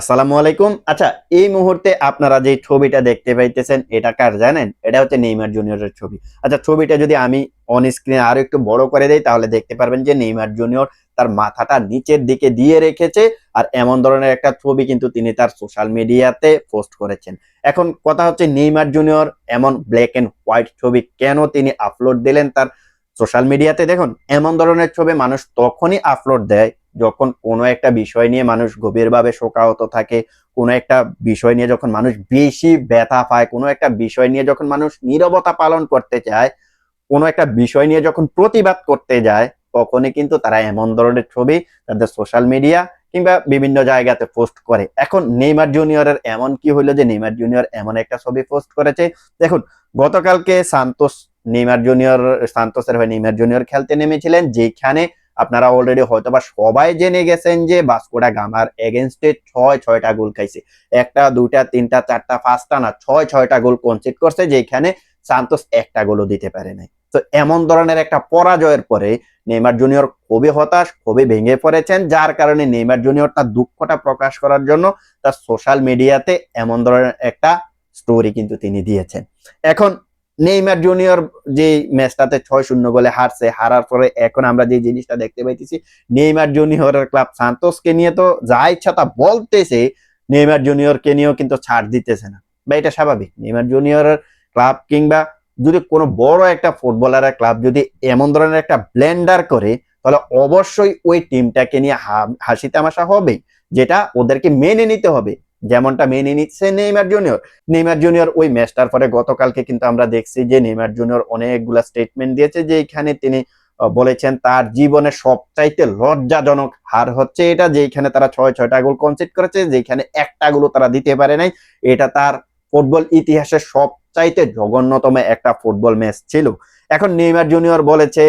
আসসালামু আলাইকুম। আচ্ছা এই মুহূর্তে আপনারা যে ছবিটা দেখতে পাইতেছেন, এটা কার জানেন? এটা হচ্ছে নেইমার জুনিয়রের ছবি। আচ্ছা ছবিটা যদি আমি অন স্ক্রিনে আরও একটু বড় করে দেই, তাহলে দেখতে পারবেন যে নেইমার জুনিয়র তার মাথাটা নিচের দিকে দিয়ে রেখেছে আর এমন ধরনের একটা ছবি কিন্তু তিনি তার সোশ্যাল মিডিয়াতে পোস্ট করেছেন। এখন কথা হচ্ছে নেইমার জুনিয়র এমন ব্ল্যাক এন্ড হোয়াইট ছবি কেন তিনি আপলোড দিলেন তার সোশ্যাল মিডিয়াতে দেখুন, এমন ধরনের ছবি মানুষ তখনই আপলোড দেয় যখন কোনো একটা বিষয় নিয়ে মানুষ গভীরভাবে শোকাহত থাকে, কোনো একটা বিষয় নিয়ে যখন মানুষ বেশি ব্যথা পায়, কোনো একটা বিষয় নিয়ে যখন মানুষ নীরবতা পালন করতে চায়, কোনো একটা বিষয় নিয়ে যখন প্রতিবাদ করতে যায়, তখনই কিন্তু তারা এমন ধরনের ছবি তাদের সোশ্যাল মিডিয়া কিংবা বিভিন্ন জায়গাতে পোস্ট করে। এখন নেইমার জুনিয়রের এমন কি হইল যে নেইমার জুনিয়র এমন একটা ছবি পোস্ট করেছে? দেখুন, গতকালকে সান্তোস, নেইমার জুনিয়র, সান্তোসের হয়ে নেইমার জুনিয়র খেলতে নেমেছিলেন, যেখানে আপনারা অলরেডি হয়তোবা সবাই জেনে গেছেন যে বাস্কোডা গামার এগেনস্টে ছয়, ছয়টা গোল খাইছে। একটা, দুইটা, তিনটা, চারটা, পাঁচটা না, ছয়, ছয়টা গোল কনসিড করছে, যেখানে সান্তোস একটা গোলও দিতে পারে নাই। তো এমন ধরনের একটা পরাজয়ের পরে নেইমার জুনিয়র খুবই হতাশ, খুবই ভেঙে পড়েছেন, যার কারণে নেইমার জুনিয়র তার দুঃখটা প্রকাশ করার জন্য তার সোশ্যাল মিডিয়াতে এমন ধরনের একটা স্টোরি কিন্তু তিনি দিয়েছেন। এখন নেইমার জুনিয়র যে ম্যাচটাতে ছয় শূন্য গোলে হারছে, হারার পরে এখন আমরা যে জিনিসটা দেখতে পাইতেছি, নেইমার জুনিয়রের ক্লাব সান্তোসকে নিয়ে তো যা ইচ্ছা তা বলতেছে, নেইমার জুনিয়রকে নিয়েও কিন্তু ছাড় দিতেছে না। বা এটা স্বাভাবিক, নেইমার জুনিয়রের ক্লাব কিংবা যদি কোনো বড় একটা ফুটবলারের ক্লাব যদি এমন ধরনের একটা ব্লেন্ডার করে, তাহলে অবশ্যই ওই টিমটাকে নিয়ে হাসি তামাশা হবে যেটা ওদেরকে মেনে নিতে হবে। যেমনটা মেনে নিচ্ছে নেইমার জুনিয়র। নেইমার জুনিয়র ওই ম্যাচটার পরে গতকালকে কিন্তু আমরা দেখছি যে নেইমার জুনিয়র অনেকগুলা স্টেটমেন্ট দিয়েছে যে এখানে তিনি বলেছেন তার জীবনে সবচাইতে লজ্জাজনক হার হচ্ছে এটা যেখানে তারা ছয়, ছয়টা গোল কনসিড করেছে যেখানে একটা গোল তারা দিতে পারে নাই। এটা তার ফুটবল ইতিহাসের সবচাইতে জঘন্যতম একটা ফুটবল ম্যাচ ছিল। এখন নেইমার জুনিয়র বলেছে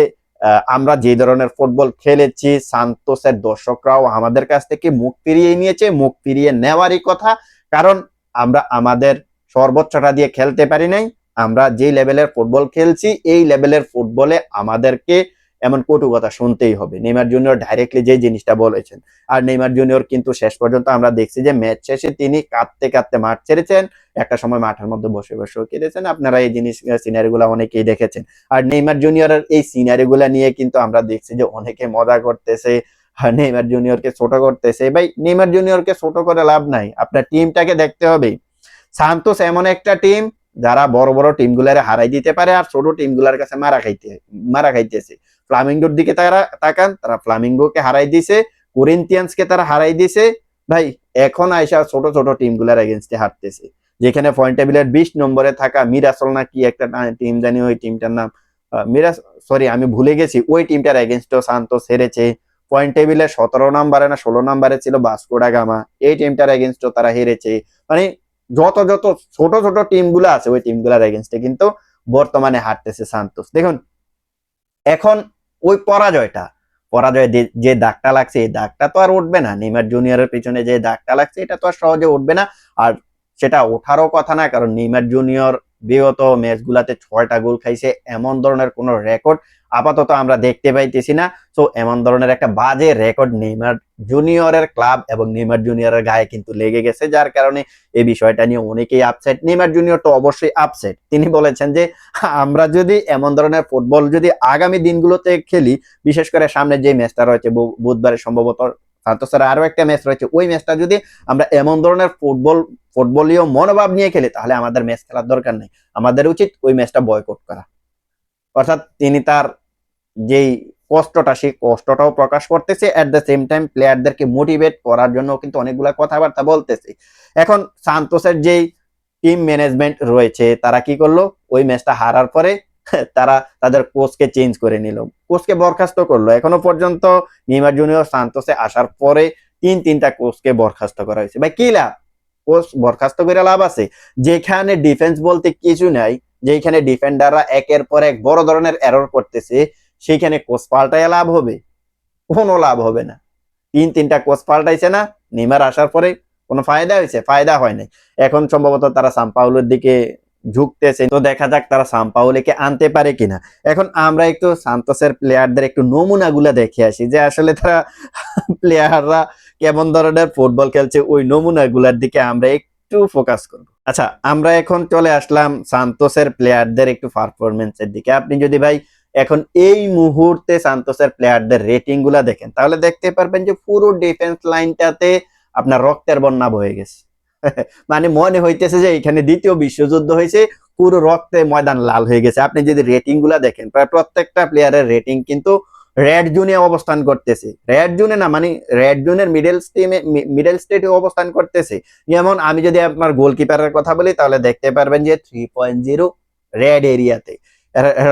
আমরা যে ধরনের ফুটবল খেলেছি, সান্তোসের দর্শকরাও আমাদের কাছ থেকে মুখ ফিরিয়ে নিয়েছে, মুখ ফিরিয়ে নেওয়ারই কথা। কারণ আমরা আমাদের সর্বোচ্চটা দিয়ে খেলতে পারি নাই। আমরা যে লেভেলের ফুটবল খেলছি, এই লেভেলের ফুটবলে আমাদেরকে এমন কটু কথা শুনতেই হবে। নেইমার জুনিয়র ডাইরেক্টলি যে জিনিসটা বলেছেন। আর নেইমার জুনিয়র কিন্তু শেষ পর্যন্ত আমরা দেখছি যে ম্যাচ শেষে তিনি কাঁদতে কাঁদতে মাঠ ছেড়েছেন। একটা সময় মাঠের মধ্যে বসে বসে কেঁদেছেন আপনারা এই জিনিস সিনারি গুলা অনেকেই দেখেছেন। আর নেইমার জুনিয়রের এই সিনারি গুলা নিয়ে কিন্তু আমরা দেখছি যে অনেকে মজা করতেছে নেইমার জুনিয়রকে ছোট করতেছে। ভাই, নেইমার জুনিয়রকে ছোট করে লাভ নাই। আপনার টিমটাকে দেখতে হবে। সান্তোস এমন একটা টিম, যারা বড় বড় টিমগুলারে হারাই দিতে পারে আর ছোট টিমগুলার কাছে মারা খাইতে, মারা খাইতেছে। ফ্লামিঙ্গোর দিকে তারা তাকান, তারা ফ্লামিঙ্গোকে হারাই দিছে কোরিন্থিয়ান্সকে তারা হারাই দিছে। ভাই, এখন আইসা ছোট ছোট টিমগুলার এগেনস্টে হারতেছে। যেখানে পয়েন্ট টেবিলের বিশ নম্বরে থাকা মিরাসল না কি একটা টিম জানি ওই টিমটার নাম মিরাস সরি আমি ভুলে গেছি, ওই টিমটার এগেনস্টও সান্তোস হেরেছে। পয়েন্ট টেবিলে সতেরো নাম্বারে না, ষোলো নাম্বারে ছিল বাস্কোডা গামা এই টিমটার এগেনস্টও তারা হেরেছে। মানে যত যত ছোট ছোট টিমগুলো আছে, ওই টিমগুলোর এগেনস্টে কিন্তু বর্তমানে হারতেছে সান্তোস দেখুন, এখন ওই পরাজয়টা। পরাজয়ে যে- দাগটা লাগছে, এই দাগটা তো আর উঠবে না। নেইমার জুনিয়রের পিছনে যে দাগটা লাগছে, এটা তো আর সহজে উঠবে না। আর সেটা ওঠারও কথা না, কারণ নেইমার জুনিয়র বিগত ম্যাচগুলাতে ছয়টা গোল খাইছে, এমন ধরনের কোনো রেকর্ড আপাতত আমরা দেখতে পাইতেছি না। তো এমন ধরনের একটা বাজে রেকর্ড নেইমার জুনিয়রের ক্লাব এবং নেইমার জুনিয়রের গায়ে কিন্তু লেগে গেছে, যার কারণে এই বিষয়টা নিয়ে অনেকেই আপসেট নেইমার জুনিয়র তো অবশ্যই আপসেট তিনি বলেছেন যে, আমরা যদি এমন ধরনের ফুটবল যদি আগামী দিনগুলোতে খেলি, বিশেষ করে সামনে যে ম্যাচটা রয়েছে বুধবারে সম্ভবত সান্তোসের আরও একটা ম্যাচ রয়েছে। ওই ম্যাচটা যদি আমরা এমন ধরনের ফুটবল ফুটবলীয় মনোভাব নিয়ে খেলি, তাহলে আমাদের ম্যাচ খেলার দরকার নেই। আমাদের উচিত ওই ম্যাচটা বয়কট করা। অর্থাৎ তিনি তার যেই কষ্টটা, সেই কষ্টটাও প্রকাশ করতেছে এট দ্য সেম টাইম প্লেয়ারদেরকে মোটিভেট করার জন্য কিন্তু অনেকগুলা কথাবার্তা বলতেছে। এখন সান্তোসের যেই টিম ম্যানেজমেন্ট রয়েছে, তারা কি করল? ওই ম্যাচটা হারার পরে তারা তাদের কোচকে চেঞ্জ করে নিল। কোচকে বরখাস্ত করল। এখনও পর্যন্ত নিমার জুনিয়র সান্তোসে আসার পরে তিন তিনটা কোচকে বরখাস্ত করা হয়েছে। ভাই, কি লাভ? কোচ বরখাস্ত করে লাভ আছে? যেখানে ডিফেন্স বলতে কিছু নাই, যেখানে ডিফেন্ডাররা একের পর এক বড় ধরনের এরর করতেছে সেইখানে কোচ পাল্টায় লাভ হবে? কোনো লাভ হবে না। তিন তিনটা কোচ পাল্টাইছে না নিমার আসার পরে কোনো ফায়দা হয়েছে? ফায়দা হয় নাই। এখন সম্ভবত তারা সাম্পাউলোর দিকে ঝুঁকতেছে, তো দেখা যাক তারা সাম্পাওলিকে আনতে পারে কিনা। এখন আমরা একটু সান্তোসের প্লেয়ারদের একটু নমুনাগুলো দেখে আসি, যে আসলে তারা প্লেয়াররা কেমন ধরনের ফুটবল খেলছে, ওই নমুনাগুলোর দিকে আমরা একটু ফোকাস করব। আচ্ছা আমরা এখন চলে আসলাম সান্তোসের প্লেয়ারদের একটু পারফরমেন্সের দিকে। আপনি যদি ভাই এখন এই মুহূর্তে সান্তোসের প্লেয়ারদের রেটিংগুলা দেখেন, তাহলে দেখতে পারবেন যে পুরো ডিফেন্স লাইনটাতে আপনার রক্তের বন্যা বয়ে গেছে। মানে মনে হইতেছে যে এখানে দ্বিতীয় বিশ্বযুদ্ধ হয়েছে, পুরো রক্তে ময়দান লাল হয়ে গেছে। আপনি যদি রেটিংগুলা দেখেন, প্রায় প্রত্যেকটা প্লেয়ারের রেটিং কিন্তু রেড জোনে অবস্থান করতেছে। রেড জোনে না মানে রেড জোনের মিডল স্টিমে মিডল স্টেটে অবস্থান করতেছে। যেমন আমি যদি আপনার গোলকিপারের কথা বলি, তাহলে দেখতে পারবেন যে থ্রি পয়েন্ট জিরো রেড এরিয়াতে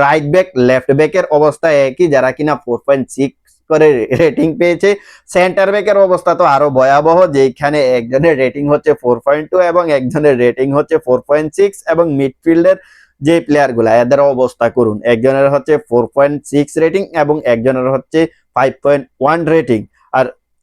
রাইট ব্যাক লেফট ব্যাকের অবস্থা একই, যারা কিনা ফোর পয়েন্ট সিক্স করে রেটিং পেয়েছে। সেন্টার ব্যাকের অবস্থা তো আরও ভয়াবহ যেখানে একজনের রেটিং হচ্ছে ফোর পয়েন্ট টু এবং একজনের রেটিং হচ্ছে ফোর পয়েন্ট সিক্স এবং মিডফিল্ডের যে প্লেয়ারগুলা, এদের অবস্থা করুন। একজনের হচ্ছে ফোর পয়েন্ট সিক্স রেটিং এবং একজনের হচ্ছে ফাইভ পয়েন্ট ওয়ান রেটিং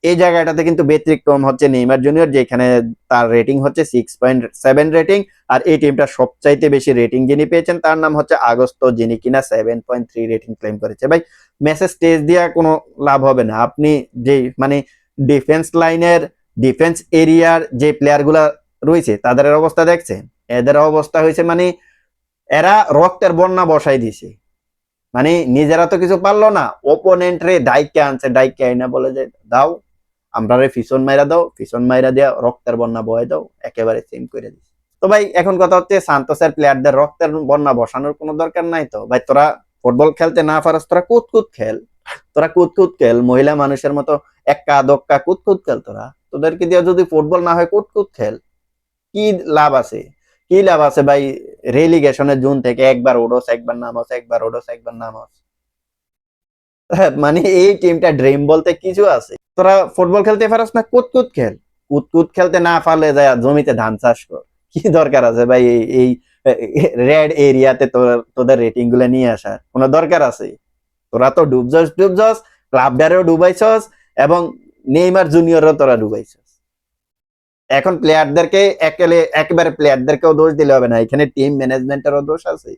এই জায়গাটাতে কিন্তু ব্যতিক্রম হচ্ছে নেইমার জুনিয়র, যেখানে তার রেটিং হচ্ছে সিক্স পয়েন্ট সেভেন রেটিং আর এই টিমটা সবচাইতে বেশি রেটিং যিনি পেয়েছেন, তার নাম হচ্ছে আগস্ত, যিনি কিনা seven point three rating claim করেছে। ভাই মেসেজ স্টেজ দিয়া কোনো লাভ হবে না। আপনি যে মানে ডিফেন্স লাইনের ডিফেন্স এরিয়ার যে প্লেয়ারগুলা রয়েছে, তাদের অবস্থা দেখছেন? এদের অবস্থা হয়েছে মানে এরা রক্তের বন্যা বসাই দিছে মানে নিজেরা তো কিছু পারল না ওপোনেন্ট রে ডাইকে আনছে, ডাইকে আইনা বলে যে, দাও আমরা রে ফিসন মাইরা দাও ফিসন মাইরা দিয়া রক্তের বন্যা বয়ে দাও একেবারে সেম করে দিছে। তো ভাই এখন কথা হচ্ছে সান্তোসের প্লেয়ারদের রক্তের বন্যা বসানোর কোনো দরকার নাই তো। ভাই তোরা ফুটবল খেলতে না পারস তোরা কুতকুত খেল। তোরা কুতকুত খেল মহিলা মানুষের মতো এক্কা দক্কা কুতকুত খেল তোরা। তোদেরকে দিয়ে যদি ফুটবল না হয় কুতকুত খেল। কি লাভ আছে? কি লাভ আছে ভাই? রেলিগেশনের জুন থেকে একবার ওডোস একবার নামস একবার ওডোস একবার নামস। হ্যাঁ, মানে এই টিমটা ড্রিম বলতে কিছু আছে। তোরা ফুটবল খেলতে পারস না, কুতকুত খেল। কুতকুত খেলতে না পারলে যায় জমিতে ধান চাষ কর। কি দরকার আছে ভাই এই- রেড এরিয়াতে তোদের রেটিংগুলো নিয়ে আসার? কোনো দরকার আছে? তোরা তো ডুব ডুবজস ডুবজস ক্লাবডারেও ডুবাইছস এবং নেইমার জুনিয়রও তোরা ডুবাইছস। এখন প্লেয়ারদেরকে একেলে, একেবারে প্লেয়ারদেরকেও দোষ দিলে হবে না। এখানে টিম ম্যানেজমেন্টেরও দোষ আছে।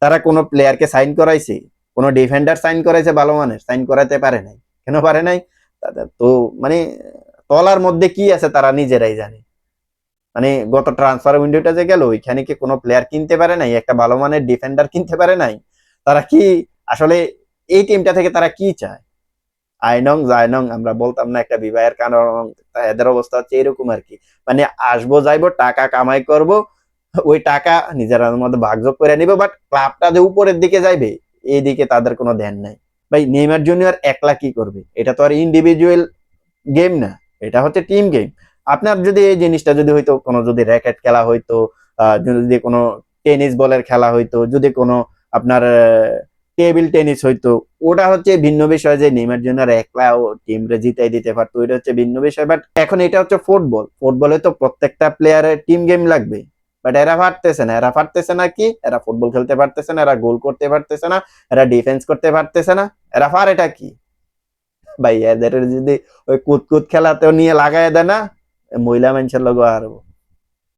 তারা কোনো প্লেয়ারকে সাইন করাইছে, কোনো ডিফেন্ডার সাইন করাইছে ভালো মানের সাইন করাতে পারে নাই। কেন পারে নাই? তো মানে তলার মধ্যে কি আছে তারা নিজেরাই জানে। মানে গত ট্রান্সফার উইন্ডোটা যে গেল, ওইখানে কি কোনো প্লেয়ার কিনতে পারে নাই? একটা ভালো মানের ডিফেন্ডার কিনতে পারে নাই? তারা কি আসলে এই টিমটা থেকে তারা কি চায়? আইনং জাইনং আমরা বলতাম না একটা বিবাহের কারণ এদের অবস্থা হচ্ছে এরকম আর কি। মানে আসব, যাইবো, টাকা কামাই করব, ওই টাকা নিজের মধ্যে ভাগযোগ করে নিবে বাট ক্লাবটা যে উপরের দিকে যাইবে এই দিকে তাদের কোনো ধ্যান নাই। ভাই, নেইমার জুনিয়র একলা কি করবে? এটা তো আর ইন্ডিভিজুয়াল গেম না, এটা হচ্ছে টিম গেম আপনার যদি এই জিনিসটা যদি হয়তো কোনো যদি র্যাকেট খেলা হইতো যদি কোনো টেনিস বলের খেলা হইতো, যদি কোনো আপনার টেবিল টেনিস হইতো, ওটা হচ্ছে ভিন্ন বিষয় যে নেইমার জুনিয়র একলা টিম রে জিতাই দিতে পারতো, এটা হচ্ছে ভিন্ন বিষয়। বাট এখন এটা হচ্ছে ফুটবল ফুটবলে তো প্রত্যেকটা প্লেয়ারের টিম গেম লাগবে। বাট এরা পারতেছে না, এরা পারতেছে না কি? এরা ফুটবল খেলতে পারতেছে না, এরা গোল করতে পারতেছে না, এরা ডিফেন্স করতে পারতেছে না, এরা পার এটা কি? ভাই, এদের যদি ওই কুতকুত খেলাতেও নিয়ে লাগাই দেয় না, মহিলা মানুষের লোক হারবো